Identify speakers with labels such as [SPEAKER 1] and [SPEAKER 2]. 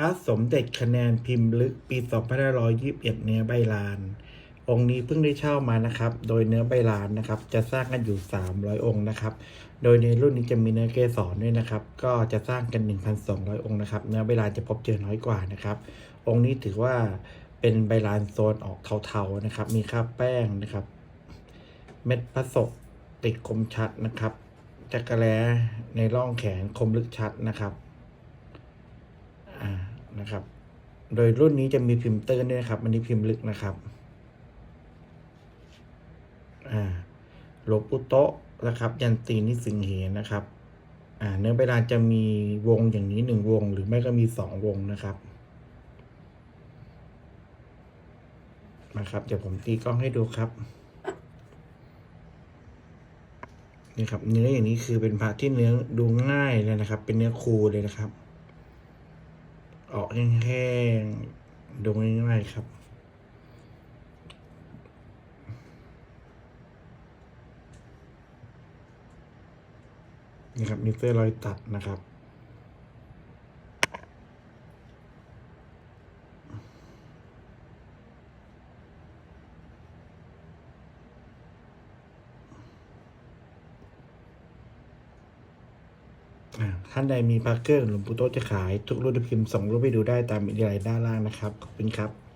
[SPEAKER 1] ระสมเด็จคะแนนพิมพ์ลึกปี 2521 เนื้อใบลาน องค์นี้เพิ่งได้เช่ามานะครับ โดยเนื้อใบลานนะครับ จะสร้างกันอยู่ 300 องค์นะครับ โดยในรุ่นนี้จะมีเนื้อเกสรด้วยนะครับ ก็จะสร้างกัน 1,200 องค์นะครับ เนื้อใบลานจะพบเจอน้อยกว่านะครับ องค์นี้ถือว่าเป็นใบลานโซนออกเทาๆนะครับ มีคราบแป้งนะครับ เม็ดพระศกติดคมชัดนะครับ จักระแลในร่องแขนคมลึกชัดนะครับ นะครับ โดยรุ่นนี้จะมีพิมพ์เตื้นด้วยนะครับ อันนี้พิมพ์ลึกนะครับอ่าหลวงปู่โตะนะครับ ยันตีนิสิงเหนะครับ อ่า เนื้อใบลานจะมีวงอย่างนี้หนึ่งวง หรือไม่ก็มีสองวงนะครับนะครับเดี๋ยวผมตีกล้องให้ดูครับนี่ครับ เนื้ออย่างนี้คือเป็นพระที่เนื้อดูง่ายเลยนะครับ เป็นเนื้อคูเลยนะครับ ออกแห้งๆ ดูง่ายๆครับ นี่ครับมิเตอร์รอยตัดนะครับ ท่านใดมีพาร์เกอร์หลวงปู่โตะจะขาย ทุกรุ่นพิมพ์ส่งรูปไปดูได้ตามอินเดียด้านล่างนะครับ ขอบคุณครับ